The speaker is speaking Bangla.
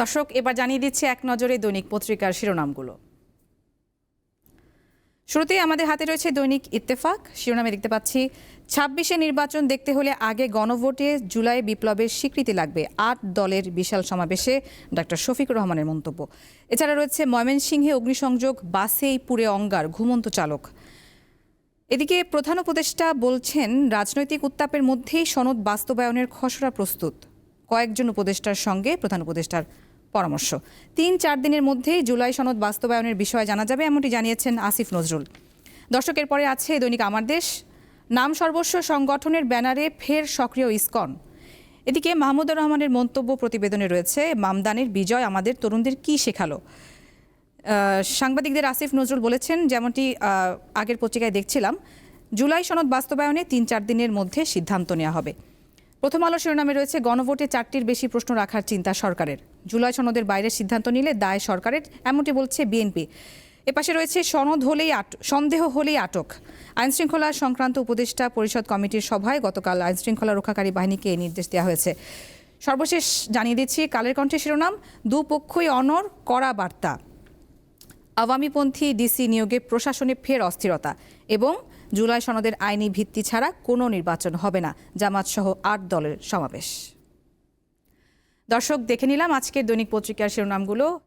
দর্শক, এবার জানিয়ে দিচ্ছে এক নজরে দৈনিক পত্রিকার শিরোনামগুলো। শুরুতেই আমাদের হাতে রয়েছে দৈনিক ইত্তেফাক। শিরোনামে দেখতে পাচ্ছি, ছাব্বিশে নির্বাচন দেখতে হলে আগে গণভোটে জুলাই বিপ্লবের স্বীকৃতি লাগবে আট দলের বিশাল সমাবেশে ডক্টর শফিক রহমানের মন্তব্য। এছাড়া রয়েছে ময়মনসিংহে অগ্নিসংযোগ বাসেই পুড়ে অঙ্গার, ঘুমন্ত চালক। এদিকে প্রধান উপদেষ্টা বলছেন, রাজনৈতিক উত্তাপের মধ্যেই সনদ বাস্তবায়নের খসড়া প্রস্তুত। কয়েকজন উপদেষ্টার সঙ্গে প্রধান উপদেষ্টার পরামর্শ। তিন চার দিনের মধ্যেই জুলাই সনদ বাস্তবায়নের বিষয়ে জানা যাবে, এমনটি জানিয়েছেন আসিফ নজরুল। দর্শকের পরে আছে দৈনিক আমার দেশ। নাম সর্বস্ব সংগঠনের ব্যানারে ফের সক্রিয় ইসকন। এদিকে মাহমুদুর রহমানের মন্তব্য প্রতিবেদনে রয়েছে, মামদানের বিজয় আমাদের তরুণদের কি শেখালো? সাংবাদিকদের আসিফ নজরুল বলেছেন, যেমনটি আগের পত্রিকায় দেখছিলাম, জুলাই সনদ বাস্তবায়নে তিন চার দিনের মধ্যে সিদ্ধান্ত নেওয়া হবে। প্রথম আলো শিরোনামে রয়েছে, গণভোটে চারটির বেশি প্রশ্ন রাখার চিন্তা সরকারের। জুলাই সনদের বাইরে সিদ্ধান্ত নিলে দায় সরকারের, এমনটি বলছে বিএনপি। এপাশে রয়েছে সনদ হলেই সন্দেহ হলেই আটক। আইনশৃঙ্খলা সংক্রান্ত উপদেষ্টা পরিষদ কমিটির সভায় গতকাল আইনশৃঙ্খলা রক্ষাকারী বাহিনীকে এই নির্দেশ দেওয়া হয়েছে। সর্বশেষ জানিয়ে দিচ্ছি কালের কণ্ঠে শিরোনাম দুপক্ষই অনর, কড়া বার্তা। আওয়ামীপন্থী ডিসি নিয়োগে প্রশাসনে ফের অস্থিরতা এবং জুলাই সনদের আইনি ভিত্তি ছাড়া কোনো নির্বাচন হবে না। জামাত সহ আট দলের সমাবেশ। দর্শক দেখে নিলাম আজকের দৈনিক পত্রিকার শিরোনামগুলো।